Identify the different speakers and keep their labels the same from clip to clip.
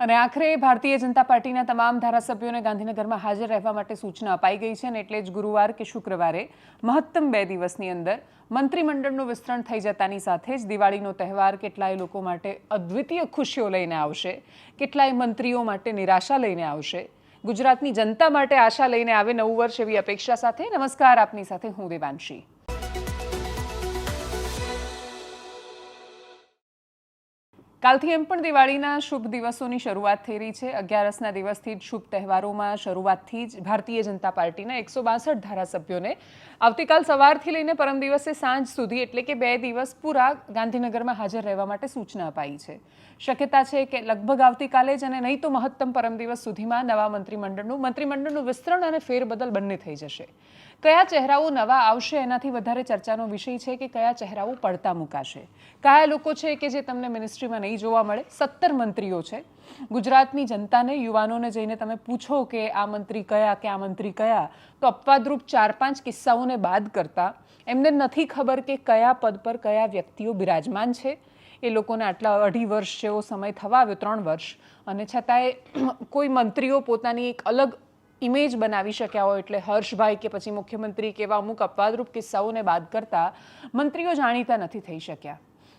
Speaker 1: અને આખરે ભારતીય જનતા પાર્ટીના તમામ ધારાસભ્યોને ગાંધીનગરમાં હાજર રહેવા માટે સૂચના અપાઈ ગઈ છે અને એટલે જ ગુરુવાર કે શુક્રવારે મહત્તમ બે દિવસની અંદર મંત્રીમંડળનું વિસ્તરણ થઈ જતાની સાથે જ દિવાળીનો તહેવાર કેટલાય લોકો માટે અદ્વિતીય ખુશીઓ લઈને આવશે, કેટલાય મંત્રીઓ માટે નિરાશા લઈને આવશે. ગુજરાતની જનતા માટે આશા લઈને આવે નવું વર્ષ એવી અપેક્ષા સાથે. નમસ્કાર, આપની સાથે હું દેવાંશી. કાલથી એમ પણ દિવાળીના શુભ દિવસોની શરૂઆત થઈ રહી છે. અગિયારસના દિવસથી જ શુભ તહેવારોમાં શરૂઆતથી જ ભારતીય જનતા પાર્ટીના એકસો બાસઠ ધારાસભ્યોને આવતીકાલ સવારથી લઈને પરમ દિવસે સાંજ સુધી, એટલે કે બે દિવસ પૂરા, ગાંધીનગરમાં હાજર રહેવા માટે સૂચના અપાઈ છે. શક્યતા છે કે લગભગ આવતીકાલે જ અને નહીં તો મહત્તમ પરમ દિવસ સુધીમાં નવા મંત્રીમંડળનું મંત્રીમંડળનું વિસ્તરણ અને ફેરબદલ બંને થઈ જશે. કયા ચહેરાઓ નવા આવશે એનાથી વધારે ચર્ચાનો વિષય છે કે કયા ચહેરાઓ પડતા મુકાશે. કયા લોકો છે કે જે તમને મિનિસ્ટ્રીમાં નહીં જોવા મળે? સત્તર મંત્રીઓ છે. ગુજરાતની જનતાને, યુવાનોને જઈને તમે પૂછો કે આ મંત્રી કયા, કે આ મંત્રી કયા, તો અપવાદરૂપ ચાર પાંચ કિસ્સાઓને બાદ કરતા એમને નથી ખબર કે કયા પદ પર કયા વ્યક્તિઓ બિરાજમાન છે. એ લોકોને આટલા અઢી વર્ષ જેવો સમય થવા આવ્યો, ત્રણ વર્ષ. અને છતાંય કોઈ મંત્રીઓ પોતાની એક અલગ ઇમેજ બનાવી શક્યા હોય એટલે હર્ષભાઈ કે પછી મુખ્યમંત્રી કે એવા અમુક અપવાદરૂપ કિસ્સાઓને બાદ કરતા મંત્રીઓ જાણીતા નથી થઈ શક્યા.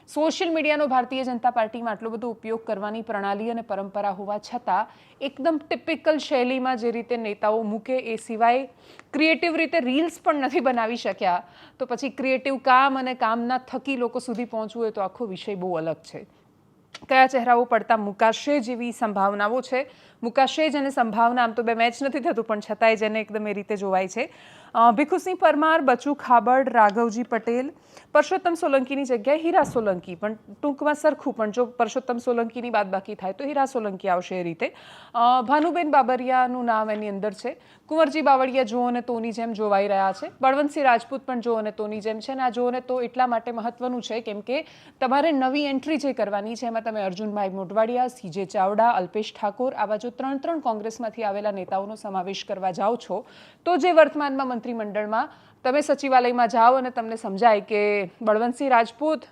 Speaker 1: સોશિયલ મીડિયાનો ભારતીય જનતા પાર્ટીમાં આટલો બધો ઉપયોગ કરવાની પ્રણાલી અને પરંપરા હોવા છતાં એકદમ ટિપિકલ શૈલીમાં જે રીતે નેતાઓ મૂકે એ સિવાય ક્રિએટિવ રીતે રીલ્સ પણ નથી બનાવી શક્યા. તો પછી ક્રિએટિવ કામ અને કામના થકી લોકો સુધી પહોંચવું હોય તો આખો વિષય બહુ અલગ છે. કયા ચહેરાઓ પડતા મુકાશે જેવી સંભાવનાઓ છે? મુકાશે જ અને સંભાવના, આમ તો બે મેચ નથી થતું, પણ છતાંય જેને એકદમ એ રીતે જોવાય છે. ભીખુસિંહ પરમાર, બચુ ખાબડ, રાઘવજી પટેલ, પરસોત્તમ સોલંકીની જગ્યાએ હીરા સોલંકી, પણ ટૂંકમાં સરખું, પણ જો પરસોત્તમ સોલંકીની બાદ બાકી થાય તો હીરા સોલંકી આવશે એ રીતે. ભાનુબેન બાબરિયાનું નામ એની અંદર છે. કુંવરજી બાવળિયા જો અને તોની જેમ જોવાઈ રહ્યા છે. બળવંતસિંહ રાજપૂત પણ જો અને તોની જેમ છે અને આ જો અને તો એટલા માટે મહત્વનું છે, કેમ કે તમારે નવી એન્ટ્રી જે કરવાની છે, એમાં તમે અર્જુનભાઈ મોઢવાડિયા, સીજે ચાવડા, અલ્પેશ ઠાકોર, આવા જો ત્રણ ત્રણ કોંગ્રેસમાંથી આવેલા નેતાઓનો સમાવેશ કરવા જાઓ છો, તો જે વર્તમાનમાં મંત્રીમંડળમાં તમે સચિવાલયમાં જાઓ અને તમને સમજાય કે બળવંતસિંહ રાજપૂત,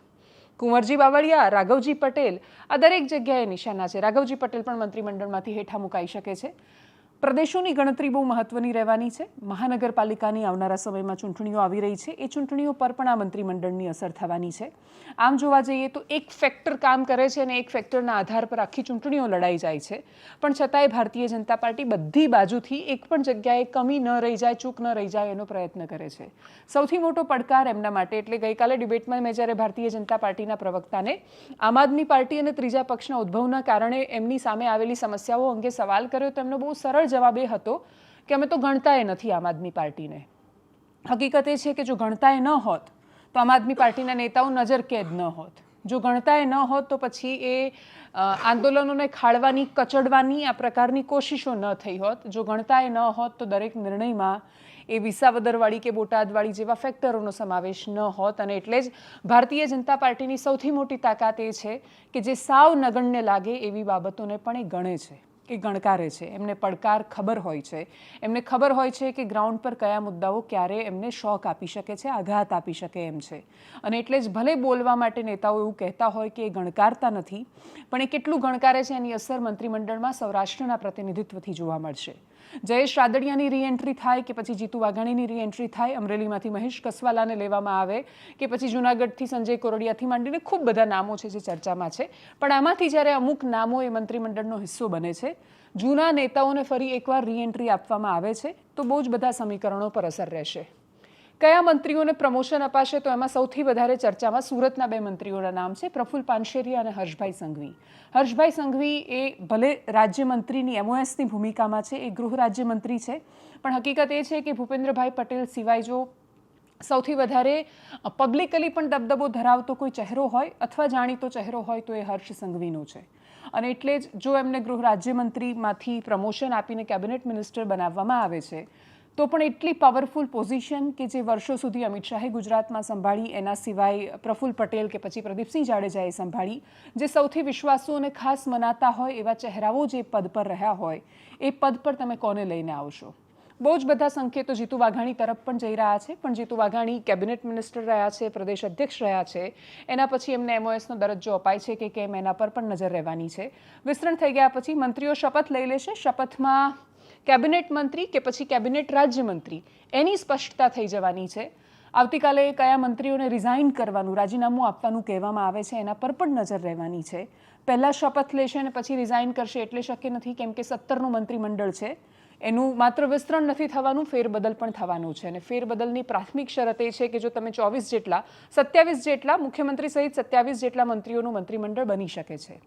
Speaker 1: કુંવરજી બાવળિયા, રાઘવજી પટેલ, આ દરેક જગ્યાએ નિશાના છે. રાઘવજી પટેલ પણ મંત્રીમંડળમાંથી હેઠા મુકાઈ શકે છે. પ્રદેશોની ગણતરી બહુ મહત્વની રહેવાની છે. મહાનગરપાલિકાની આવનારા સમયમાં ચૂંટણીઓ આવી રહી છે. એ ચૂંટણીઓ પર પણ આ મંત્રીમંડળની અસર થવાની છે. આમ જોવા જઈએ તો એક ફેક્ટર કામ કરે છે અને એક ફેક્ટરના આધાર પર આખી ચૂંટણીઓ લડાઈ જાય છે. પણ છતાંય ભારતીય જનતા પાર્ટી બધી બાજુથી એક પણ જગ્યાએ કમી ન રહી જાય, ચૂક ન રહી જાય એનો પ્રયત્ન કરે છે. સૌથી મોટો પડકાર એમના માટે એટલે ગઈકાલે ડિબેટમાં મેં જ્યારે ભારતીય જનતા પાર્ટીના પ્રવક્તાને આમ આદમી પાર્ટી અને ત્રીજા પક્ષના ઉદ્ભવના કારણે એમની સામે આવેલી સમસ્યાઓ અંગે સવાલ કર્યો તો એમનો બહુ સરળ જવાબ એ હતો કે અમે તો ગણતા એ નથી આમ આદમી પાર્ટીને. હકીકત એ છે કે જો ગણતાએ ન હોત, તો આમ આદમી પાર્ટીના નેતાઓ નજર કેદ ન હોત. જો ગણતાએ ન હોત, તો પછી એ આંદોલનોને ખાળવાની, કચડવાની આ પ્રકારની કોશિશો ન થઈ હોત. જો ગણતાએ ન હોત, તો દરેક નિર્ણયમાં એ વિસાવદરવાળી કે બોટાદવાળી જેવા ફેક્ટરોનો સમાવેશ ન હોત. અને એટલે જ ભારતીય જનતા પાર્ટીની સૌથી મોટી તાકાત એ છે કે જે સાવ નગણ્ય લાગે એવી બાબતોને પણ એ ગણે છે. એ ગણકારે છે. એમને પડકાર ખબર હોય છે. એમને ખબર હોય છે કે ગ્રાઉન્ડ પર કયા મુદ્દાઓ ક્યારે એમને શોક આપી શકે છે, આઘાત આપી શકે એમ છે. અને એટલે જ ભલે બોલવા માટે નેતાઓ એવું કહેતા હોય કે એ ગણકારતા નથી, પણ એ કેટલું ગણકારે છે એની અસર મંત્રીમંડળમાં સૌરાષ્ટ્રના પ્રતિનિધિત્વથી જોવા મળશે. જયેશ રાદડિયાની રીએન્ટ્રી થાય કે પછી જીતુ વાઘાણીની રીએન્ટ્રી થાય? અમરેલીમાંથી મહેશ કસવાલાને લેવામાં આવે કે પછી જૂનાગઢથી સંજય કોરડિયાથી માંડીને ખૂબ બધા નામો છે જે ચર્ચામાં છે. પણ આમાંથી જ્યારે અમુક નામો એ મંત્રીમંડળનો હિસ્સો બને છે, જૂના નેતાઓને ફરી એકવાર રીએન્ટ્રી આપવામાં આવે છે, તો બહુ જ બધા સમીકરણો પર અસર રહેશે. કયા મંત્રીઓને પ્રમોશન અપાશે તો એમાં સૌથી વધારે ચર્ચામાં સુરતના બે મંત્રીઓના નામ છે, પ્રફુલ પાનશેરિયા અને હર્ષભાઈ સંઘવી. હર્ષભાઈ સંઘવી એ ભલે રાજ્યમંત્રીની એમઓએસની ભૂમિકામાં છે, એ ગૃહ રાજ્યમંત્રી છે, પણ હકીકત એ છે કે ભૂપેન્દ્રભાઈ પટેલ સિવાય જો સૌથી વધારે પબ્લિકલી પણ દબદબો ધરાવતો કોઈ ચહેરો હોય અથવા જાણીતો ચહેરો હોય તો એ હર્ષ સંઘવીનો છે. અને એટલે જ જો એમને ગૃહ રાજ્યમંત્રીમાંથી પ્રમોશન આપીને કેબિનેટ મિનિસ્ટર બનાવવામાં આવે છે તો પણ એટલી પાવરફુલ પોઝિશન કે જે વર્ષો સુધી અમિત શાહે ગુજરાતમાં સંભાળી, એના સિવાય પ્રફુલ્લ પટેલ કે પછી પ્રદીપસિંહ જાડેજાએ સંભાળી, જે સૌથી વિશ્વાસુ અને ખાસ મનાતા હોય એવા ચહેરાઓ જે પદ પર રહ્યા હોય, એ પદ પર તમે કોને લઈને આવશો? બહુ જ બધા સંકેતો જીતુ વાઘાણી તરફ પણ જઈ રહ્યા છે, પણ જીતુ વાઘાણી કેબિનેટ મિનિસ્ટર રહ્યા છે, પ્રદેશ અધ્યક્ષ રહ્યા છે, એના પછી એમને એમઓએસનો દરજ્જો અપાય છે કે કેમ એના પર પણ નજર રહેવાની છે. વિસ્તરણ થઈ ગયા પછી મંત્રીઓ શપથ લઈ લેશે. શપથમાં કેબિનેટ મંત્રી કે પછી કેબિનેટ રાજ્યમંત્રી? એની સ્પષ્ટતા થઈ જવાની છે. આવતીકાલે કયા મંત્રીઓને રિઝાઇન કરવાનું, રાજીનામું આપવાનું કહેવામાં આવે છે, એના પર પણ નજર રહેવાની છે. પહેલાં શપથ લેશે અને પછી રિઝાઇન કરશે એટલે શક્ય નથી, કેમ કે સત્તરનું મંત્રીમંડળ છે. એનું માત્ર વિસ્તરણ નથી થવાનું, ફેરબદલ પણ થવાનું છે. અને ફેરબદલની પ્રાથમિક શરત એ છે કે જો તમે ચોવીસ જેટલા, સત્યાવીસ જેટલા મુખ્યમંત્રી સહિત સત્યાવીસ જેટલા મંત્રીઓનું મંત્રીમંડળ બની શકે છે.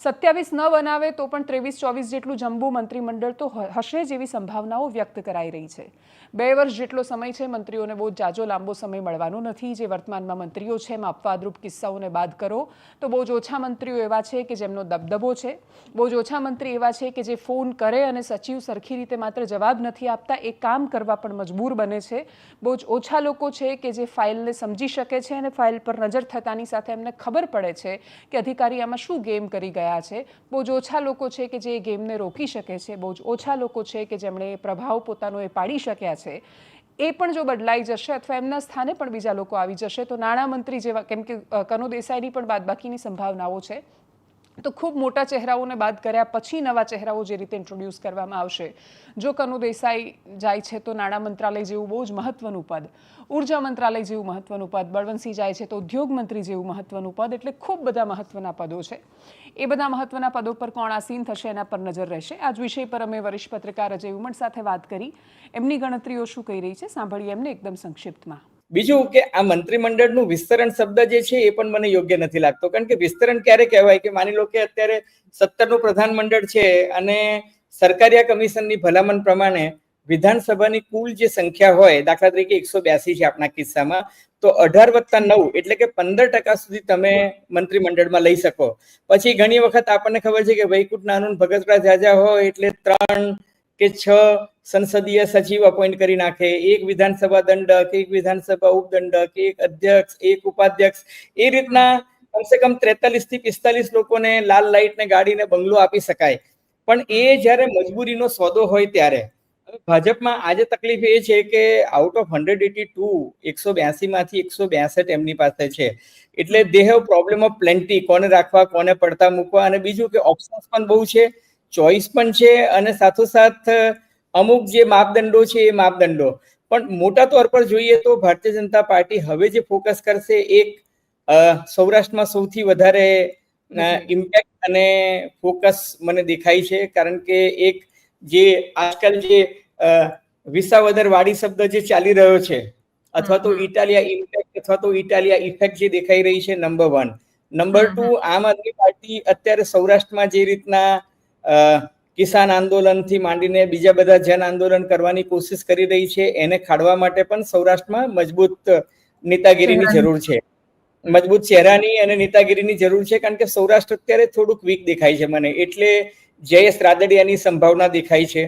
Speaker 1: સત્યાવીસ ન બનાવે તો પણ ત્રેવીસ, ચોવીસ જેટલું જમ્બુ મંત્રીમંડળ તો હશે જેવી સંભાવનાઓ વ્યક્ત કરાઈ રહી છે. બે વર્ષ જેટલો સમય છે મંત્રીઓને બહુ જાજો લાંબો સમય મળવાનો નથી. જે વર્તમાનમાં મંત્રીઓ છે એમાં અપવાદરૂપ કિસ્સાઓને બાદ કરો તો બહુ જ ઓછા મંત્રીઓ એવા છે કે જેમનો દબદબો છે. બહુ જ ઓછા મંત્રી એવા છે કે જે ફોન કરે અને સચિવ સરખી રીતે માત્ર જવાબ નથી આપતા, એ કામ કરવા પણ મજબૂર બને છે. બહુ જ ઓછા લોકો છે કે જે ફાઇલને સમજી શકે છે અને ફાઇલ પર નજર થતાની સાથે એમને ખબર પડે છે કે અધિકારી આમાં શું ગેમ કરી ગયા છે. બહુ જ ઓછા લોકો છે કે જે ગેમને રોકી શકે છે. બહુ જ ઓછા લોકો છે કે જેમણે પ્રભાવ પોતાનો એ પાડી શક્યા છે. એ પણ જો બદલાઈ જશે અથવા એમના સ્થાને પણ બીજા લોકો આવી જશે તો નાણામંત્રી જેવા, કેમ કે કનુ દેસાઈની પણ બાદબાકીની સંભાવનાઓ છે. તો ખૂબ મોટા ચહેરાઓને બાદ કર્યા પછી નવા ચહેરાઓ જે રીતે ઇન્ટ્રોડ્યુસ કરવામાં આવશે. જો કનુ દેસાઈ જાય છે તો નાણાં મંત્રાલય જેવું બહુ જ મહત્વનું પદ. ઊર્જા મંત્રાલય જેવું મહત્વનું પદ. બળવંતસિંહ જાય છે તો ઉદ્યોગ મંત્રી જેવું મહત્વનું પદ. એટલે ખૂબ બધા મહત્વના પદો છે. એ બધા મહત્વના પદો પર કોણ આસીન થશે એના પર નજર રહેશે. આ જ વિષય પર અમે વરિષ્ઠ પત્રકાર અજય ઉમટ સાથે વાત કરી. એમની ગણતરીઓ શું કહી રહી છે? સાંભળીએ એમને એકદમ સંક્ષિપ્તમાં.
Speaker 2: બીજું કે આ મંત્રીમંડળનું વિસ્તરણ શબ્દ જે છે એ પણ મને યોગ્ય નથી લાગતો. કારણ કે વિસ્તરણ ક્યારે કહેવાય? કે માની લો કે અત્યારે સત્તરનું પ્રધાનમંડળ છે અને સરકારિયા કમિશનની ભલામણ પ્રમાણે વિધાનસભાની કુલ જે સંખ્યા હોય, દાખલા તરીકે એકસો બ્યાસી છે આપણા કિસ્સામાં, તો અઢાર વત્તા નવ એટલે કે પંદર ટકા સુધી તમે મંત્રીમંડળમાં લઈ શકો. પછી ઘણી વખત આપણને ખબર છે કે વૈકુંઠ નાનું ભગતરા જાજા હોય એટલે ત્રણ કે છ સંસદીય સચિવ અપોઇન્ટ કરી નાખે, એક વિધાનસભા દંડક, એક વિધાનસભા ઉપદંડક, એક અધ્યક્ષ, એક ઉપાધ્યક્ષ, એ રીતના કમસે કમ ત્રેતાલીસથી પિસ્તાલીસ લોકોને લાલ લાઇટ ને ગાડીને બંગલો આપી શકાય. પણ એ જ્યારે મજબૂરીનો સોદો હોય ત્યારે ભાજપમાં આજે તકલીફ એ છે કે out of hundred eighty two એકસો બ્યાસી માંથી એકસો બ્યાસઠ એમની પાસે છે. એટલે they have problem of plenty કોને રાખવા, કોને પડતા મૂકવા અને બીજું કે ઓપ્શન્સ પણ બહુ છે. ચોઇસ પણ છે અને સાથોસાથ અમુક જે માપદંડો છે એ માપદંડો. પણ મોટા તોર પર જોઈએ તો ભારતીય જનતા પાર્ટી હવે જે ફોકસ કરશે એક સૌરાષ્ટ્રમાં સૌથી વધારે ઇમ્પેક્ટ અને ફોકસ મને દેખાય છે. કારણ કે એક જે આજકાલ જે વિસાવદર વાડી શબ્દ જે ચાલી રહ્યો છે અથવા તો ઇટાલિયા ઇમ્પેક્ટ અથવા તો ઇટાલિયા ઇફેક્ટ જે દેખાઈ રહી છે નંબર વન નંબર ટુ આમ આદમી પાર્ટી અત્યારે સૌરાષ્ટ્રમાં જે રીતના કિસાન આંદોલનથી માંડીને બીજા બધા જન આંદોલન કરવાની કોશિશ કરી રહી છે એને ખાડવા માટે પણ સૌરાષ્ટ્રમાં મજબૂત નેતાગીરીની જરૂર છે. મજબૂત ચહેરાની અને નેતાગીરીની જરૂર છે કારણ કે સૌરાષ્ટ્ર અત્યારે થોડુંક વીક દેખાય છે મને. એટલે જયેશ રાદડિયાની સંભાવના દેખાય છે.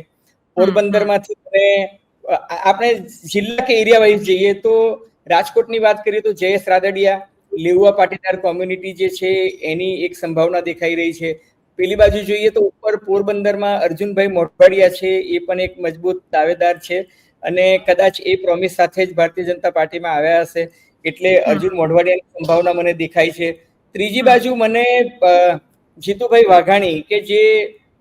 Speaker 2: પોરબંદરમાંથી મને આપણે જિલ્લા કે એરિયા વાઇઝ જઈએ તો રાજકોટની વાત કરીએ તો જયેશ રાદડિયા લેઉવા પાટીદાર કોમ્યુનિટી જે છે એની એક સંભાવના દેખાઈ રહી છે. પેલી બાજુ જોઈએ તો ઉપર પોરબંદરમાં અર્જુનભાઈ મોઢવાડિયા છે એ પણ એક મજબૂત દાવેદાર છે અને કદાચ એ પ્રોમિસ સાથે જ ભારતીય જનતા પાર્ટીમાં આવ્યા હશે એટલે અર્જુન મોઢવાડિયાની સંભાવના મને દેખાય છે. ત્રીજી બાજુ મને જીતુભાઈ વાઘાણી કે જે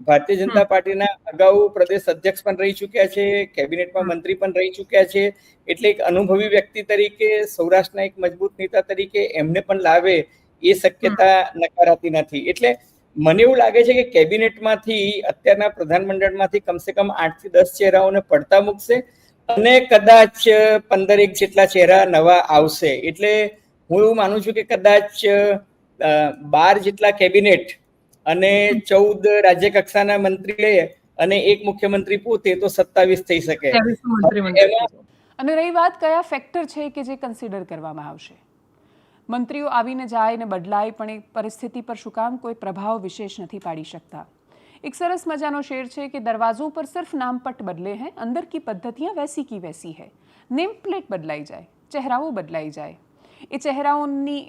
Speaker 2: ભારતીય જનતા પાર્ટીના અગાઉ પ્રદેશ અધ્યક્ષ પણ રહી ચૂક્યા છે કેબિનેટમાં મંત્રી પણ રહી ચૂક્યા છે એટલે એક અનુભવી વ્યક્તિ તરીકે સૌરાષ્ટ્રના એક મજબૂત નેતા તરીકે એમને પણ લાવે એ શક્યતા નકારાતી નથી. એટલે મને એવું લાગે છે કે કેબિનેટમાંથી અત્યારના પ્રધાનમંડળમાંથી કમસે કમ આઠથી દસ ચહેરાઓને પડતા મૂકશે અને કદાચ પંદર એક જેટલા ચહેરા નવા આવશે. એટલે હું એવું માનું છું કે કદાચ બાર જેટલા કેબિનેટ અને ચૌદ રાજ્ય કક્ષાના મંત્રી લઈએ અને એક મુખ્યમંત્રી પોતે તો સત્તાવીસ થઈ શકે.
Speaker 1: અને રહી વાત કયા ફેક્ટર છે કે જે કન્સિડર કરવામાં આવશે? મંત્રીઓ આવીને જાય ને બદલાય, પણ એ પરિસ્થિતિ પર શું કામ કોઈ પ્રભાવ વિશેષ નથી પાડી શકતા. એક સરસ મજાનો શેર છે કે દરવાજો પર સિર્ફ નામપટ બદલે હે, અંદર કી પદ્ધતિયાં વેસી કી વેસી હૈ. નેમ પ્લેટ બદલાઈ જાય, ચહેરાઓ બદલાઈ જાય. એ ચહેરાઓની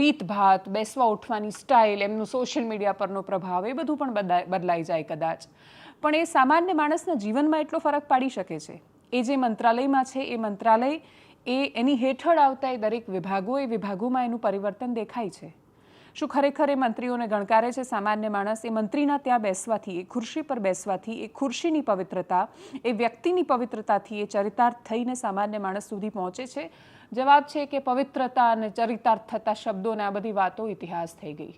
Speaker 1: રીતભાત બેસવા ઉઠવાની સ્ટાઇલ એમનું સોશિયલ મીડિયા પરનો પ્રભાવ, એ બધું પણ બદલાઈ જાય કદાચ. પણ એ સામાન્ય માણસના જીવનમાં એટલો ફરક પાડી શકે છે. એ જે મંત્રાલયમાં છે, એ મંત્રાલય એ એની હેઠળ આવતા એ દરેક વિભાગો, એ વિભાગોમાં એનું પરિવર્તન દેખાય છે. શું ખરેખર એ મંત્રીઓને ગણકારે છે? સામાન્ય માણસ એ મંત્રીના ત્યાં બેસવાથી, એ ખુરશી પર બેસવાથી, એ ખુરશીની પવિત્રતા, એ વ્યક્તિની પવિત્રતાથી એ ચરિતાર્થ થઈને સામાન્ય માણસ સુધી પહોંચે છે? જવાબ છે કે પવિત્રતા અને ચરિતાર્થ થતા શબ્દોને આ બધી વાતો ઇતિહાસ થઈ ગઈ.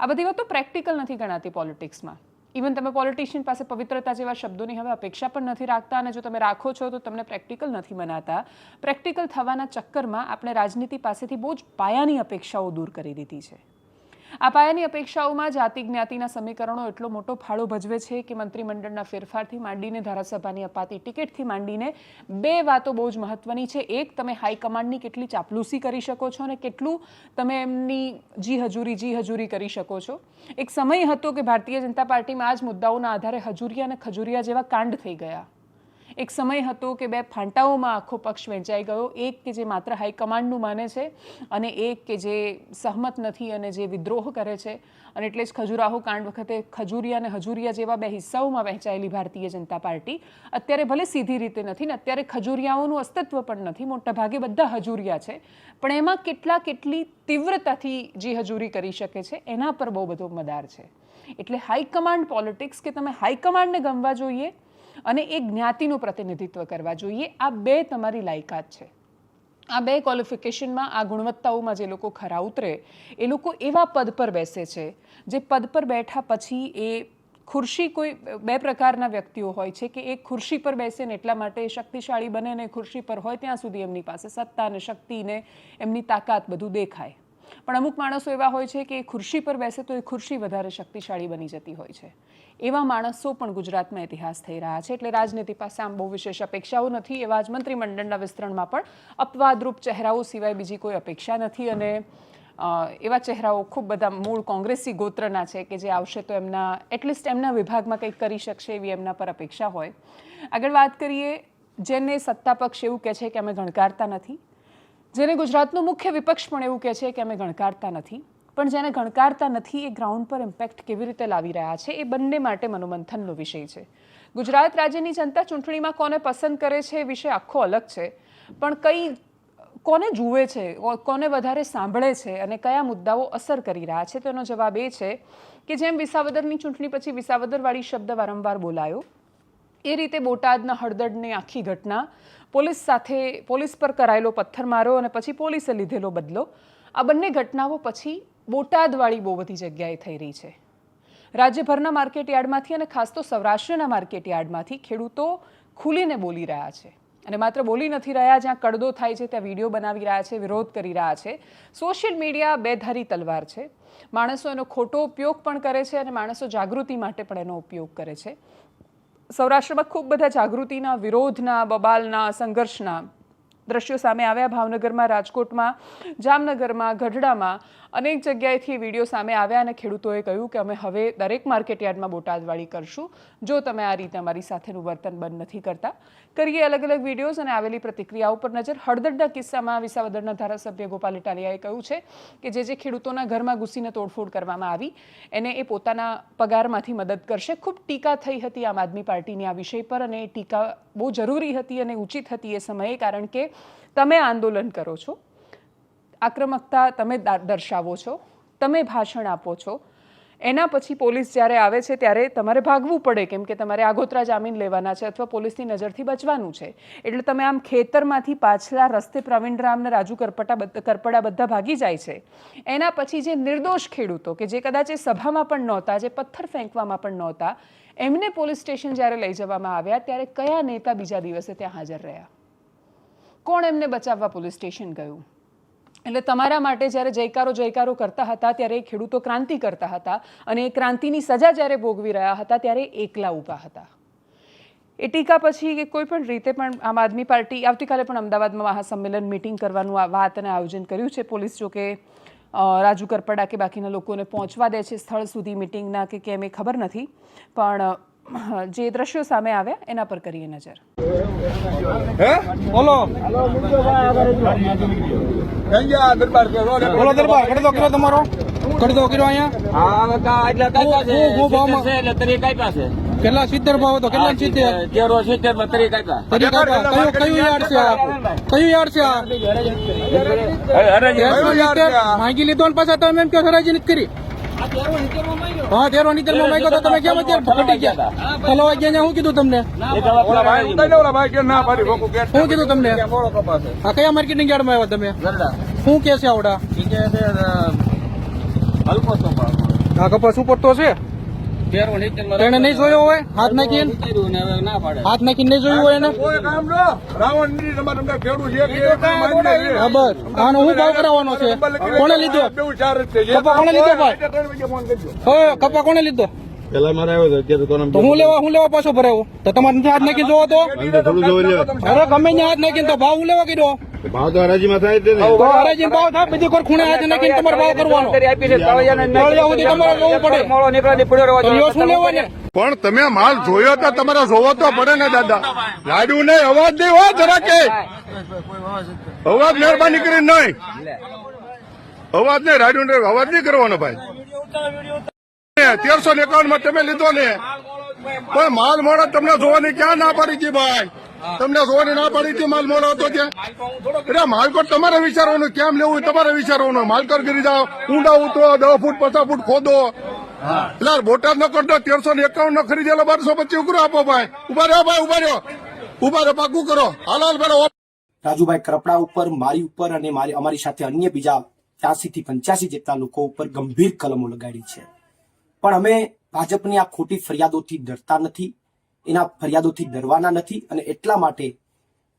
Speaker 1: આ બધી વાતો પ્રેક્ટિકલ નથી ગણાતી પોલિટિક્સમાં. ઇવન તમે પોલિટિશિયન પાસે પવિત્રતા જેવા શબ્દોની હવે અપેક્ષા પણ નથી રાખતા અને જો તમે રાખો છો તો તમને પ્રેક્ટિકલ નથી મનાતા. પ્રેક્ટિકલ થવાના ચક્કરમાં આપણે રાજનીતિ પાસેથી બહુ જ પાયાની અપેક્ષાઓ દૂર કરી દીધી છે. આ પાયાની અપેક્ષાઓમાં જાતિ જ્ઞાતિના સમીકરણો એટલો મોટો ફાળો ભજવે છે કે મંત્રીમંડળના ફેરફારથી માંડીને ધારાસભાની અપાતી ટિકિટથી માંડીને બે વાતો બહુ જ મહત્વની છે. એક, તમે હાઈકમાન્ડની કેટલી ચાપલૂસી કરી શકો છો અને કેટલું તમે એમની જી હજુરી જી હજુરી કરી શકો છો. એક સમય હતો કે ભારતીય જનતા પાર્ટીમાં આ જ મુદ્દાઓના આધારે હજુરિયા અને ખજુરિયા જેવા કાંડ થઈ ગયા. એક સમય હતો કે બે ફાંટાઓમાં આખો પક્ષ વહેંચાઈ ગયો. એક કે જે માત્ર હાઈકમાન્ડનું માને છે અને એક કે જે સહમત નથી અને જે વિદ્રોહ કરે છે. અને એટલે જ ખજુરાહો કાંડ વખતે ખજુરિયા અને હજુરિયા જેવા બે હિસ્સાઓમાં વહેંચાયેલી ભારતીય જનતા પાર્ટી અત્યારે ભલે સીધી રીતે નથી ને અત્યારે ખજુરિયાઓનું અસ્તિત્વ પણ નથી. મોટા ભાગે બધા હજુરિયા છે. પણ એમાં કેટલા કેટલી તીવ્રતાથી જે હજુરી કરી શકે છે એના પર બહુ બધો મદાર છે. એટલે હાઈકમાન્ડ પોલિટિક્સ કે તમે હાઈકમાન્ડને ગમવા જોઈએ અને એ જ્ઞાતિનું પ્રતિનિધિત્વ કરવા જોઈએ. આ બે તમારી લાયકાત છે. આ બે ક્વોલિફિકેશનમાં આ ગુણવત્તાઓમાં જે લોકો ખરા ઉતરે, એ લોકો એવા પદ પર બેસે છે, જે પદ પર બેઠા પછી એ ખુરશી કોઈ બે પ્રકારના વ્યક્તિઓ હોય છે કે એક ખુરશી પર બેસે ને એટલા માટે એ શક્તિશાળી બને ને ખુરશી પર હોય, ત્યાં સુધી એમની પાસે સત્તા અને શક્તિને એમની તાકાત બધું દેખાય. પણ અમુક માણસો એવા હોય છે કે એ ખુરશી પર બેસે તો એ ખુરશી વધારે શક્તિશાળી બની જતી હોય છે. એવા માણસો પણ ગુજરાતમાં ઇતિહાસ થઈ રહ્યા છે. એટલે રાજનીતિ પાસે આમ બહુ વિશેષ અપેક્ષાઓ નથી. એવા જ મંત્રીમંડળના વિસ્તરણમાં પણ અપવાદરૂપ ચહેરાઓ સિવાય બીજી કોઈ અપેક્ષા નથી. અને એવા ચહેરાઓ ખૂબ બધા મૂળ કોંગ્રેસી ગોત્રના છે કે જે આવશે તો એમના એટલીસ્ટ એમના વિભાગમાં કંઈક કરી શકશે એવી એમના પર અપેક્ષા હોય. આગળ વાત કરીએ, જેને સત્તા પક્ષ એવું કહે છે કે અમે ગણકારતા નથી. જેને ગુજરાતનો મુખ્ય વિપક્ષ પણ એવું કહે છે કે અમે ગણકારતા નથી. પણ જેને ગણકારતા નથી, એ ગ્રાઉન્ડ પર ઇમ્પેક્ટ કેવી રીતે લાવી રહ્યા છે, એ બંને માટે મનોમંથનનો વિષય છે. ગુજરાત રાજ્યની જનતા ચૂંટણીમાં કોને પસંદ કરે છે એ વિષય આખો અલગ છે. પણ કઈ, કોને જુએ છે, કોને વધારે સાંભળે છે અને કયા મુદ્દાઓ અસર કરી રહ્યા છે, તેનો જવાબ એ છે કે જેમ વિસાવદરની ચૂંટણી પછી વિસાવદરવાળી શબ્દ વારંવાર બોલાયો, એ રીતે બોટાદના હળદડની આખી ઘટના પોલીસ સાથે પોલીસ પર કરાયેલો પથ્થરમારો અને પછી પોલીસે લીધેલો બદલો. આ બંને ઘટનાઓ પછી બોટાદવાળી બહુ બધી જગ્યાએ થઈ રહી છે. રાજ્યભરના માર્કેટ યાર્ડમાંથી અને ખાસ તો સૌરાષ્ટ્રના માર્કેટ યાર્ડમાંથી ખેડૂતો ખુલીને બોલી રહ્યા છે. અને માત્ર બોલી નથી રહ્યા, જ્યાં કડદો થાય છે, ત્યાં વીડિયો બનાવી રહ્યા છે, વિરોધ કરી રહ્યા છે. સોશિયલ મીડિયા બેધારી તલવાર છે. માણસો એનો ખોટો ઉપયોગ પણ કરે છે અને માણસો જાગૃતિ માટે પણ એનો ઉપયોગ કરે છે. સૌરાષ્ટ્રમાં ખૂબ બધા જાગૃતિના વિરોધના બબાલના સંઘર્ષના દ્રશ્યો સામે આવ્યા ભાવનગરમાં, રાજકોટમાં, જામનગરમાં, ગઢડામાં અનેક જગ્યાએથી વીડિયો સામે આવ્યા અને ખેડૂતોએ કહ્યું કે અમે હવે દરેક માર્કેટ યાર્ડમાં બોટાદવાળી કરશું. જો તમે આ રીતે અમારી સાથેનું વર્તન બંધ નથી કરતા, કરીએ અલગ અલગ વિડીયોઝ અને આવેલી પ્રતિક્રિયાઓ પર નજર. હળદરના કિસ્સામાં વિસાવદરના ધારાસભ્ય ગોપાલ ઇટાલિયાએ કહ્યું છે કે જે જે ખેડૂતોના ઘરમાં ઘૂસીને તોડફોડ કરવામાં આવી, એને એ પોતાના પગારમાંથી મદદ કરશે. ખૂબ ટીકા થઈ હતી આમ આદમી પાર્ટીની આ વિષય પર અને એ ટીકા બહુ જરૂરી હતી અને ઉચિત હતી એ સમયે, કારણ કે તમે આંદોલન કરો છો, આક્રમકતા તમે દર્શાવો છો, તમે ભાષણ આપો છો એના પછી પોલીસ જ્યારે આવે છે, ત્યારે તમારે ભાગવું પડે, કેમ કે તમારે આગોતરા જામીન લેવાના છે અથવા પોલીસની નજરથી બચવાનું છે. એટલે તમે આમ ખેતરમાંથી પાછલા રસ્તે પ્રવીણરામ ને રાજુ કરપટા કરપડા બધા ભાગી જાય છે. એના પછી જે નિર્દોષ ખેડૂતો, કે જે કદાચ એ સભામાં પણ નહોતા, જે પથ્થર ફેંકવામાં પણ નહોતા, એમને પોલીસ સ્ટેશન જ્યારે લઈ જવામાં આવ્યા, ત્યારે કયા નેતા બીજા દિવસે ત્યાં હાજર રહ્યા? કોણ એમને બચાવવા પોલીસ સ્ટેશન ગયું? એટલે તમારા માટે જ્યારે જયકારો જયકારો કરતા હતા, ત્યારે એ ખેડૂતો ક્રાંતિ કરતા હતા અને એ ક્રાંતિની સજા જ્યારે ભોગવી રહ્યા હતા, ત્યારે એકલા ઊભા હતા. એ ટીકા પછી કે કોઈ પણ રીતે પણ આમ આદમી પાર્ટી, આવતીકાલે પણ અમદાવાદમાં મહાસંમેલન મિટિંગ કરવાનું આ વાત અને આયોજન કર્યું છે. પોલીસ જો કે રાજુ કરપડા કે બાકીના લોકોને પહોંચવા દે છે સ્થળ સુધી મિટિંગના કે કેમ એ ખબર નથી. પણ, જે દ્રશ્યો સામે આવ્યા, એના પર કરીએ નજર.
Speaker 3: હે? બોલો.
Speaker 4: બોલો દરબાર કરી કર્યો તમારો કરી કર્યો અહીંયા.
Speaker 3: કા એટલે કાપ્યા છે
Speaker 4: હું- હું ભાવમાં-
Speaker 3: એટલે તરી કાપ્યા છે.
Speaker 4: કેટલા સિત્તેર ભાવ હતો? કેટલા સિત્તેર?
Speaker 3: તેરો સિત્તેરમાં તરી કાપ્યા
Speaker 4: કયું કયું યાર્ડ છે આ? કયું યાર્ડ છે તેરસો માંગી લીધો ને પાછા તમે એમ કે હરાજી નથી કરી? હા તેરો નીતરમાં માંગ્યો તો તમે કેમ અત્યારે ફટી ગયા? હલવા ગયા ને શું કીધું તમને?
Speaker 3: ઓલા ભાઈ ઉતારી ઓલા ભાઈ કે ના પાડી રોકું કે
Speaker 4: શું કીધું તમને? હા કયા માર્કેટિંગ યાર્ડમાં આવ્યા તમે? શું કે છે આવડા?
Speaker 3: તો
Speaker 4: કપાસ ઉપર તો છે?
Speaker 3: માં
Speaker 4: તેને નહીં જોયો હોય હાથ નાખીને
Speaker 3: ઉતાર્યું ને હવે ના પાડે
Speaker 4: હાથ નાખીને નહીં જોયું હોય એને બસ આનો હું ભાવ કરાવવાનો છે કોણે લીધો કપા કોને લીધો ભાઈ? કપા કોણે લીધો
Speaker 5: પેલા મારે આવ્યો અત્યારે તો
Speaker 4: તો હું લેવા હું લેવા પાછો ભરાયો તો તમારે નથી હાથ નાખી જોવો તો?
Speaker 5: થોડું જોઈ લે.
Speaker 4: અરે ગમે ત્યાં હાથ નાખીને તો ભાવ હું લેવા કીધો?
Speaker 5: ભાવ તો હરાજીમાં થાય જ છે ને.
Speaker 4: તો હરાજી ભાવ થાય બધી કોઈ ખૂણે હાથ નાખીને તમારે ભાવ કરવાનો. તમારે લેવું પડે.
Speaker 3: મોળો નીકળે ને પડ્યો રહેવો જોઈએ.
Speaker 4: શું લેવા ને
Speaker 6: પણ તમે માલ જોયો તો તમારે જોવો તો પડે ને દાદા. લાડુ નહીં અવાજ નહીં હોય જરા કે. અવાજ મહેરબાની કરીને નહીં. અવાજ નહીં રાડુ નહીં અવાજ નહીં કરવાનો ભાઈ. તેરસો ને એકાવનમાં તમે લીધો ને. પણ માલ મોડો તમને જોવાની ક્યાં ના પડી હતી ભાઈ? તમને જોવાની ના પડી હતી માલ મોડો હતો ત્યાં? એટલે માલકોટ તમારે વિચારવાનું, કેમ લેવું તમારે વિચારવાનું. માલકર ગીરી જાઓ, ઊંડા ઉતરો દસ ફૂટ, પચાસ ફૂટ ખોદો. એટલે બોટાદ નો કરતો તેરસો ને એકાવન નો ખરીદેલો બારસો પચીસ ઉઘરો આપો ભાઈ. ઊભા રહ્યો ભાઈ, ઊભા રહ્યો. ઊભા રહ્યો, પાકું કરો. હાલ હાલ પેલો
Speaker 7: રાજુભાઈ કરપડા ઉપર, મારી ઉપર અને મારી અમારી સાથે અન્ય બીજા ચાસી થી પંચ્યાસી જેટલા લોકો ઉપર ગંભીર કલમો લગાડી છે. પણ અમે ભાજપની આ ખોટી ફરિયાદોથી ડરતા નથી, એના ફરિયાદોથી ડરવાના નથી અને એટલા માટે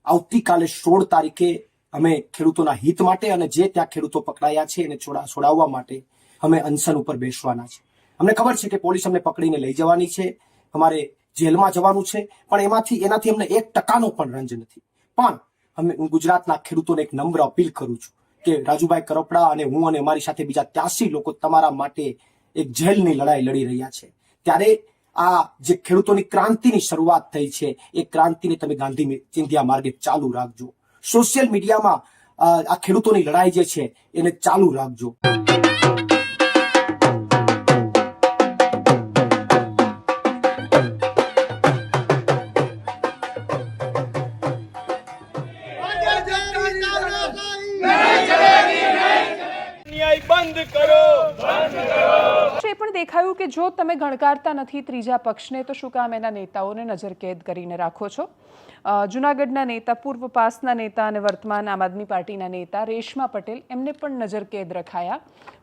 Speaker 7: આવતીકાલે સોળ તારીખે અમે ખેડૂતોના હિત માટે અને જે ત્યાં ખેડૂતો પકડાયા છે એને છોડા, છોડાવવા માટે અમે અનશન ઉપર બેસવાના છે. અમને ખબર છે કે પોલીસ અમને પકડીને લઈ જવાની છે, અમારે જેલમાં જવાનું છે, પણ એમાંથી, એનાથી અમને એક ટકાનો પણ રંજ નથી. પણ અમે, હું ગુજરાતના ખેડૂતોને એક નમ્ર અપીલ કરું છું કે રાજુભાઈ કરપડા અને હું અને અમારી સાથે બીજા ત્યાસી લોકો તમારા માટે એક જેલની લડાઈ લડી રહ્યા છે. ત્યારે આ જે ખેડૂતોની ક્રાંતિની શરૂઆત થઈ છે, એ ક્રાંતિને તમે ગાંધી ચિંધ્યા માર્ગે ચાલુ રાખજો. સોશિયલ મીડિયામાં આ ખેડૂતોની લડાઈ જે છે, એને ચાલુ રાખજો.
Speaker 1: દેખાયું કે જો તમે ગણકારતા નથી ત્રીજા પક્ષને તો શું કામ એના નેતાઓને નજરકેદ કરીને રાખો છો? જૂનાગઢના નેતા પૂર્વ પાસના નેતા અને વર્તમાન આમ આદમી પાર્ટીના નેતા રેશમા પટેલ એમને પણ નજરકેદ રખાયા.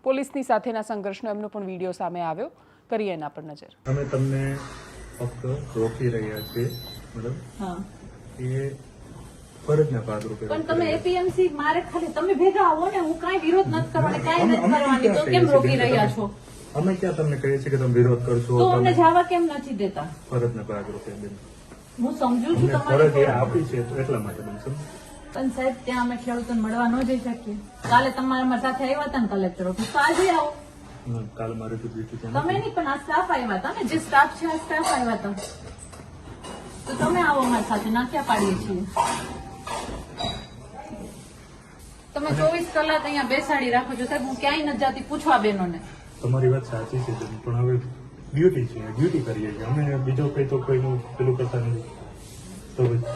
Speaker 1: પોલીસની સાથેના સંઘર્ષનો એમનો પણ વીડિયો સામે આવ્યો. કરીએ એના પર નજર.
Speaker 8: અમે તમને ફક્ત રોકી રહ્યા છીએ બરાબર એ ફરજના ભાગરૂપે
Speaker 9: પણ તમે એપીએમસી મારે ખાલી તમે ભેગા આવો ને હું કાંઈ વિરોધ નથી કરવાની કાંઈ નથી કરવાની. તો કેમ રોકી રહ્યા છો?
Speaker 8: અમે ક્યાં તમને કહીએ છીએ કે તમે વિરોધ કરશો
Speaker 9: તો અમને જવા કેમ નથી દેતા?
Speaker 8: ફરજના ભાગરૂપે બેન.
Speaker 9: હું સમજુ છું તમારી
Speaker 8: ફરજ એ આપી છે તો એટલા માટે બેન સમજો
Speaker 9: પણ સાહેબ ત્યાં અમે ખેડૂતોને મળવા ન જઈ શકીએ. કાલે તમારા અમારી સાથે આવ્યા હતા ને કલેક્ટર ઓફિસ તો આજે આવો.
Speaker 8: કાલ મારે તો ડ્યુટી
Speaker 9: તમે નહીં પણ આ સ્ટાફ આવ્યા હતા ને જે સ્ટાફ છે આ સ્ટાફ આવ્યા હતા. તો તમે આવો અમારી સાથે ના ક્યાં પાડીએ છીએ? તમે ચોવીસ કલાક અહીંયા બેસાડી રાખો છો. સાહેબ હું ક્યાંય નથી જતી પૂછવા બહેનોને
Speaker 8: તમારી વાત સાચી છે પણ હવે ડ્યુટી છે ડ્યુટી કરીએ છીએ. અમે બીજો કઈ તો કોઈનું પેલું કરતા નથી. તો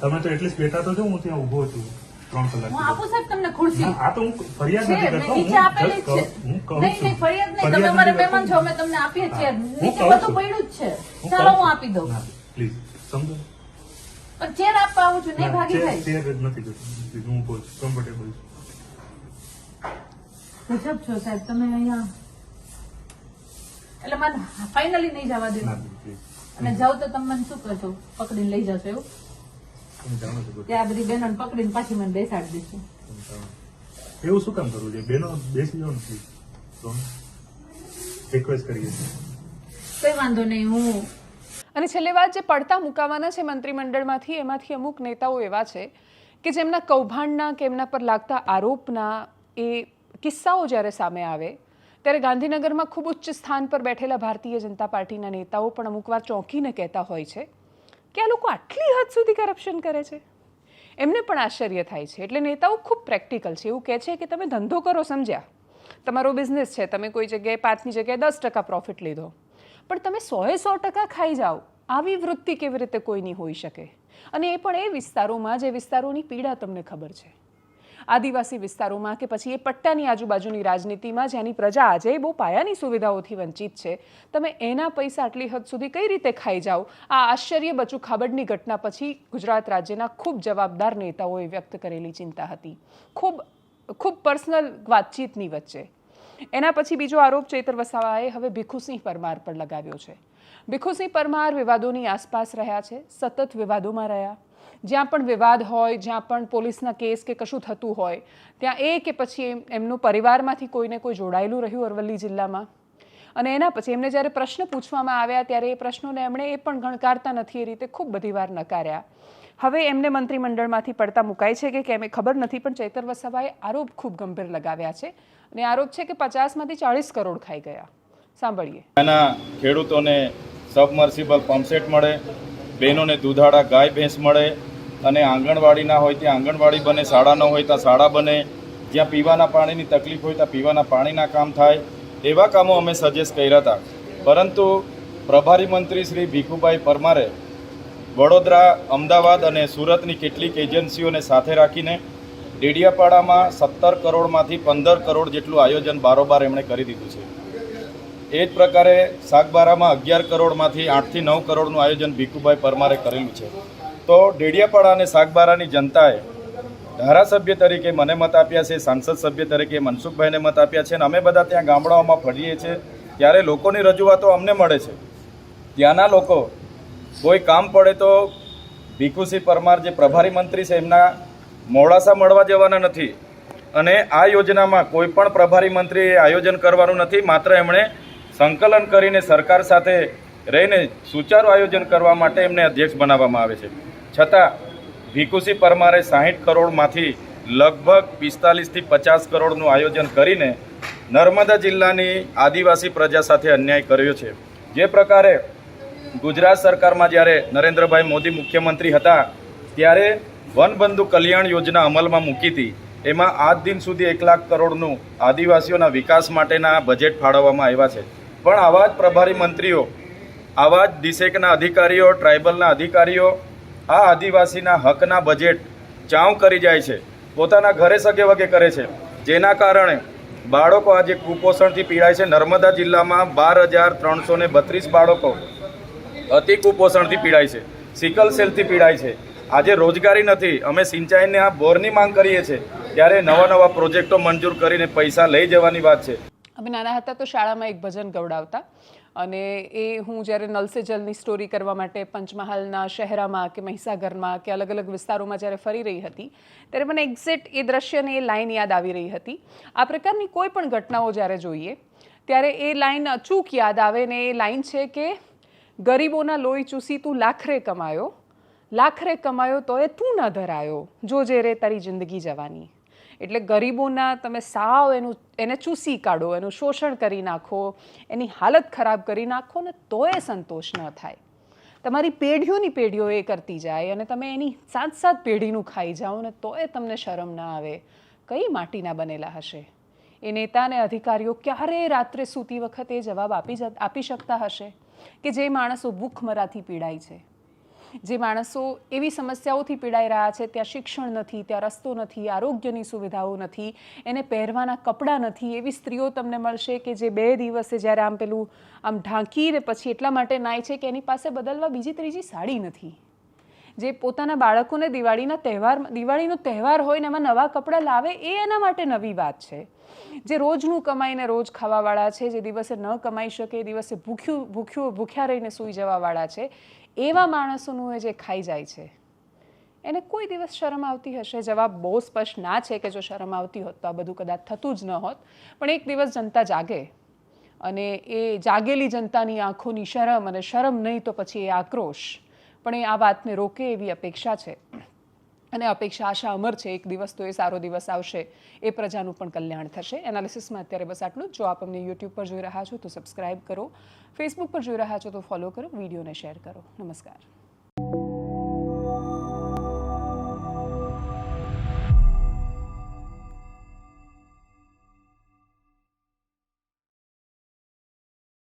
Speaker 8: તમે તો એટલીસ્ટ બેઠા તો છો હું ત્યાં ઊભો છું ત્રણ કલાક
Speaker 9: હું આપું સાહેબ તમને ખુરશી.
Speaker 8: આ તો હું ફરિયાદ નથી કરતો. હું કહું- હું કહું
Speaker 9: નહીં
Speaker 8: છું.
Speaker 9: નહીં ફરિયાદ નહીં. તમે અમારા મહેમાન છો અમે તમને આપીએ છીએ. નીચે બધું પડ્યું જ છે.
Speaker 8: હું
Speaker 9: ચાલો હું આપી દઉં.
Speaker 8: પ્લીઝ સમજો.
Speaker 9: પણ ચેર આપવા આવું છું નહીં ભાગી જાય.
Speaker 8: ચેર જ નથી જોતી. હું બોલ કમ્ફર્ટેબલ છું.
Speaker 9: ગજબ છો સાહેબ તમે અહીંયા એટલે મને ફાઇનલી નહીં જવા દે. અને જાવ તો તમે મને શું કરશો? પકડીને લઈ જશો એવું? ત્યાં બધી બહેનોને પકડીને પાછી મને બેસાડી દેશો.
Speaker 8: એવું શું કામ કરવું છે બેનો બેસી જાવ ને રિક્વેસ્ટ કરીએ
Speaker 9: કઈ વાંધો નહીં હું
Speaker 1: અને છેલ્લે વાત જે પડતા મુકાવાના છે મંત્રીમંડળમાંથી, એમાંથી અમુક નેતાઓ એવા છે કે જેમના કૌભાંડના, કે એમના પર લાગતા આરોપના એ કિસ્સાઓ જ્યારે સામે આવે, ત્યારે ગાંધીનગરમાં ખૂબ ઉચ્ચ સ્થાન પર બેઠેલા ભારતીય જનતા પાર્ટીના નેતાઓ પણ અમુકવાર ચોંકીને કહેતા હોય છે કે આ લોકો આટલી હદ સુધી કરપ્શન કરે છે. એમને પણ આશ્ચર્ય થાય છે. એટલે નેતાઓ ખૂબ પ્રેક્ટિકલ છે. એવું કહે છે કે તમે ધંધો કરો, સમજ્યા. તમારો બિઝનેસ છે. તમે કોઈ જગ્યાએ પાંચની જગ્યાએ દસ ટકા પ્રોફિટ લીધો. પણ તમે સોએ સો ટકા ખાઈ જાઓ. આવી વૃત્તિ કેવી રીતે કોઈની હોઈ શકે? અને એ પણ એ વિસ્તારોમાં, જે વિસ્તારોની પીડા તમને ખબર છે. આદિવાસી વિસ્તારોમાં કે પછી એ પટ્ટાની આજુબાજુની રાજનીતિમાં જેની પ્રજા આજે બહુ પાયાની સુવિધાઓથી વંચિત છે, તમે એના પૈસા આટલી હદ સુધી કઈ રીતે ખાઈ જાઓ? આ આશ્ચર્ય બચુ ખાબડની ઘટના પછી ગુજરાત રાજ્યના ખૂબ જવાબદાર નેતાઓએ વ્યક્ત કરેલી ચિંતા હતી. ખૂબ ખૂબ પર્સનલ વાતચીતની વચ્ચે. એના પછી બીજો આરોપ ચૈતર વસાવાએ હવે ભીખુસિંહ પરમાર પર લગાવ્યો છે. ભીખુસિંહ પરમાર વિવાદોની આસપાસ રહ્યા છે, સતત વિવાદોમાં રહ્યા. જ્યાં પણ વિવાદ હોય, જ્યાં પણ પોલીસના કેસ કે કશું થતું હોય, ત્યાં એ કે પછી એમ- એમનું પરિવારમાંથી કોઈને કોઈ જોડાયેલું રહ્યું અરવલ્લી જિલ્લામાં. અને એના પછી એમને જ્યારે પ્રશ્ન પૂછવામાં આવ્યા, ત્યારે એ પ્રશ્નોને એમણે એ પણ ગણકારતા નથી એ રીતે ખૂબ બધી વાર નકાર્યા. હવે એમને મંત્રીમંડળમાંથી પડતા મુકાય છે કે કેમ એ ખબર નથી, પણ ચૈતર વસાવાએ આરોપ ખૂબ ગંભીર લગાવ્યા છે. અને આરોપ છે કે પચાસમાંથી ચાળીસ કરોડ ખાઈ ગયા. સાંભળીએ.
Speaker 3: એના ખેડૂતોને સબમર્સિબલ પંપસેટ મળે, બહેનોને દૂધાળા ગાય ભેંસ મળે, અને આંગણવાડી ના હોય ત્યાં આંગણવાડી બને, શાળા ન હોય ત્યાં શાળા બને, જ્યાં પીવાના પાણીની તકલીફ હોય ત્યાં પીવાના પાણીના કામ થાય, એવા કામો અમે સજેસ્ટ કર્યા હતા. પરંતુ પ્રભારી મંત્રી શ્રી ભીખુભાઈ પરમારે વડોદરા, અમદાવાદ અને સુરતની કેટલીક એજન્સીઓને સાથે રાખીને ડેડિયાપાડામાં સત્તર કરોડમાંથી પંદર કરોડ જેટલું આયોજન બારોબાર એમણે કરી દીધું છે. એ જ પ્રકારે સાગબારામાં અગિયાર કરોડમાંથી આઠથી નવ કરોડનું આયોજન ભીખુભાઈ પરમારે કરેલું છે. તો ડેડિયાપાડા અને સાગબારાની જનતાએ ધારાસભ્ય તરીકે મને મત આપ્યા છે, સાંસદ સભ્ય તરીકે મનસુખભાઈને મત આપ્યા છે અને અમે બધા ત્યાં ગામડાઓમાં ફરીએ છીએ. ત્યારે લોકોની રજૂઆતો અમને મળે છે. ત્યાંના લોકો કોઈ કામ પડે તો ભીખુસિંહ પરમાર જે પ્રભારી મંત્રી છે, એમના મોડાસા મળવા જવાના નથી. અને આ યોજનામાં કોઈ પણ પ્રભારી મંત્રીએ આયોજન કરવાનું નથી, માત્ર એમણે સંકલન કરીને સરકાર સાથે રહીને સુચારું આયોજન કરવા માટે એમને અધ્યક્ષ બનાવવામાં આવે છે. છતાં, ભીખુસિંહ પરમારે સાહીઠ કરોડમાંથી લગભગ પિસ્તાલીસથી પચાસ કરોડનું આયોજન કરીને નર્મદા જિલ્લાની આદિવાસી પ્રજા સાથે અન્યાય કર્યો છે. જે પ્રકારે ગુજરાત સરકારમાં જ્યારે નરેન્દ્રભાઈ મોદી મુખ્યમંત્રી હતા, ત્યારે વનબંધુ કલ્યાણ યોજના અમલમાં મૂકી હતી. એમાં આજ દિન સુધી એક લાખ કરોડનું આદિવાસીઓના વિકાસ માટેના બજેટ ફાળવવામાં આવ્યા છે. પણ આવા જ પ્રભારી મંત્રીઓ, આવા જ ડિસેકના અધિકારીઓ, ટ્રાઇબલના અધિકારીઓ, આ આદિવાસીના હકના બજેટ ચાઉ કરી જાય છે, પોતાના ઘરે સગે વગે કરે છે. જેના કારણે બાળકો આજે કુપોષણથી પીડાય છે. નર્મદા જિલ્લામાં બાર હજાર ત્રણસો બત્રીસ બાળકો અતિ કુપોષણથી પીડાય છે. સિકલ સેલથી પીડાય છે. આજે રોજગારી નથી. અમે સિંચાઈને આ બોરની માંગ કરીએ છીએ. ત્યારે નવા નવા પ્રોજેક્ટો મંજૂર કરીને પૈસા લઈ જવાની વાત છે.
Speaker 1: અમે નાના હતા તો શાળામાં એક ભજન ગવડાવતા. અને એ હું જ્યારે નલસે જલની સ્ટોરી કરવા માટે પંચમહાલના શહેરામાં કે મહીસાગરમાં કે અલગ અલગ વિસ્તારોમાં જ્યારે ફરી રહી હતી, ત્યારે મને એક્ઝેક્ટ એ દ્રશ્યને એ લાઈન યાદ આવી રહી હતી. આ પ્રકારની કોઈ પણ ઘટનાઓ જ્યારે જોઈએ, ત્યારે એ લાઈન અચૂક યાદ આવે ને એ લાઈન છે કે ગરીબોના લોહી ચૂસી તું લાખરે કમાયો લાખરે કમાયો તો એ તું ન ધરાયો જોજે રે તારી જિંદગી જવાની. એટલે ગરીબોના તમે સાવ એનું, એને ચૂસી કાઢો, એનું શોષણ કરી નાખો, એની હાલત ખરાબ કરી નાખો ને તોય સંતોષ ન થાય. તમારી પેઢીઓની પેઢીઓ એ કરતી જાય અને તમે એની સાત સાત પેઢીનું ખાઈ જાઓ ને તોય તમને શરમ ના આવે. કઈ માટીના બનેલા હશે? એ નેતા અને અધિકારીઓ ક્યારે રાત્રે સૂતી વખતે જવાબ આપી આપી શકતા હશે? કે જે માણસો ભૂખમરાથી પીડાય છે. જે માણસો એવી સમસ્યાઓથી પીડાઈ રહ્યા છે, ત્યાં શિક્ષણ નથી, ત્યાં રસ્તો નથી, આરોગ્યની સુવિધાઓ નથી, એને પહેરવાના કપડાં નથી, એવી સ્ત્રીઓ તમને મળશે કે જે બે દિવસે જ્યારે આમ પેલું આમ ઢાંકીને પછી એટલા માટે નાય છે કે એની પાસે બદલવા બીજી ત્રીજી સાડી નથી. જે પોતાના બાળકોને દિવાળીના તહેવાર, દિવાળીનો તહેવાર હોય ને એમાં નવા કપડાં લાવે, એ એના માટે નવી વાત છે. જે રોજનું કમાઈને રોજ ખાવાવાળા છે, જે દિવસે ન કમાઈ શકે, એ દિવસે ભૂખ્યું ભૂખ્યું, ભૂખ્યા રહીને સૂઈ જવાવાળા છે, એવા માણસોનું એ જે ખાઈ જાય છે. એને કોઈ દિવસ શરમ આવતી હશે? જવાબ બહુ સ્પષ્ટ ના છે કે જો શરમ આવતી હોત તો આ બધું કદાચ થતું જ ન હોત. પણ એક દિવસ જનતા જાગે. અને એ જાગેલી જનતાની આંખોની શરમ અને શરમ નહીં તો પછી એ આક્રોશ. પણ એ આ વાતને રોકે એવી અપેક્ષા છે. અને અપેક્ષા આશા અમર છે, એક દિવસ તો એ સારો દિવસ આવશે, એ પ્રજાનું પણ કલ્યાણ થશે. એનાલિસિસમાં અત્યારે બસ આટલું જ. આપ અમને યુટ્યુબ પર જોઈ રહ્યા છો તો સબસ્ક્રાઇબ કરો, ફેસબુક પર જોઈ રહ્યા છો તો ફોલો કરો, વિડીયોને શેર કરો. નમસ્કાર.